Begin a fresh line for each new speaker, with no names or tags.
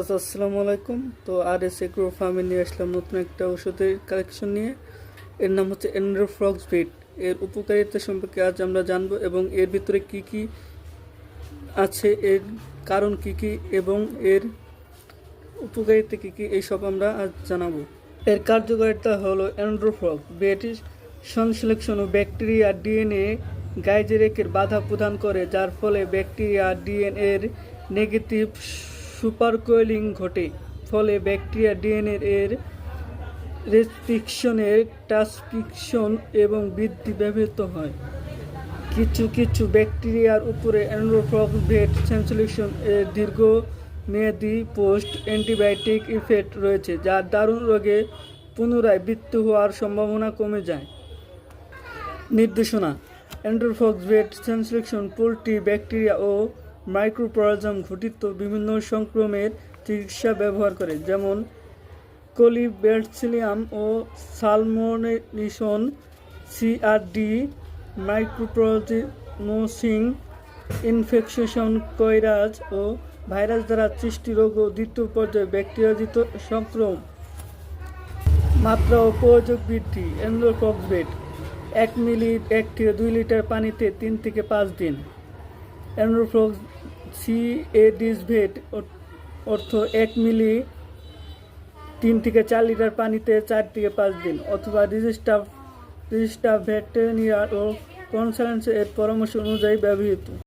আসসালামু আলাইকুম। তো আর এস এগ্রো ফার্মে নিয়ে আসলাম নতুন একটা ওষুধের কালেকশন নিয়ে। এর নাম হচ্ছে এন্ড্রোফ্লক্স ভিট এর উপকারিতা সম্পর্কে আজ আমরা জানব এবং এর ভিতরে কি কি আছে, এর কারণ কি কি এবং এর উপকারিতা কি কি এইসব আমরা আজ জানাব। এর কার্যকারিতা হলো অ্যান্ড্রোফ্লক্স বেটি সংশ্লেষণ ও ব্যাকটেরিয়া ডিএনএ গাইজেরেকের বাধা প্রদান করে, যার ফলে ব্যাকটেরিয়া ডিএনএ এর নেগেটিভ সুপারকোয়েলিং ঘটে, ফলে ব্যাকটেরিয়া ডিএনএ এর রেস্ট্রিকশনের ট্রান্সক্রিপশন এবং বৃদ্ধি ব্যবহৃত হয়। কিছু কিছু ব্যাকটেরিয়ার উপরে অ্যান্ড্রোফ্লক্স ভেট সেন্সুলেশন এর দীর্ঘ মেয়াদি পোস্ট অ্যান্টিবায়োটিক ইফেক্ট রয়েছে যার দারুণ রোগে পুনরায় মৃত্যু হওয়ার সম্ভাবনা কমে যায়। নির্দেশনা অ্যান্ড্রোফ্লক্স ভেট সেন্সুলেশন, পোলট্রি, ব্যাকটেরিয়া ও মাইক্রোপ্রাজম ঘটিত বিভিন্ন সংক্রমের চিকিৎসা ব্যবহার করে, যেমন কোলিব্যাটসিলিয়াম ও সালমোনেলিশন সিআরডি মাইক্রোপ্রোজিনোসিং, ইনফেকশন কৈরাজ ও ভাইরাস দ্বারা সৃষ্টি রোগ ও দ্বিতীয় পর্যায়ে ব্যাকটেরিয়াজিত সংক্রম মাত্রা ও প্রয়োজক বৃদ্ধি এন্ড্রোফক্সবেট এক মিলি এক থেকে দুই লিটার পানিতে তিন থেকে পাঁচ দিন। অ্যান্ড্রোফ্লক্স সি এ ডিসভেট অর্থ এক মিলি তিন থেকে চার লিটার পানিতে চার থেকে পাঁচ দিন, অথবা রেজিস্টার রেজিস্টার ভেটেরিনারি ও কনসালেন্স এর পরামর্শ অনুযায়ী ব্যবহৃত।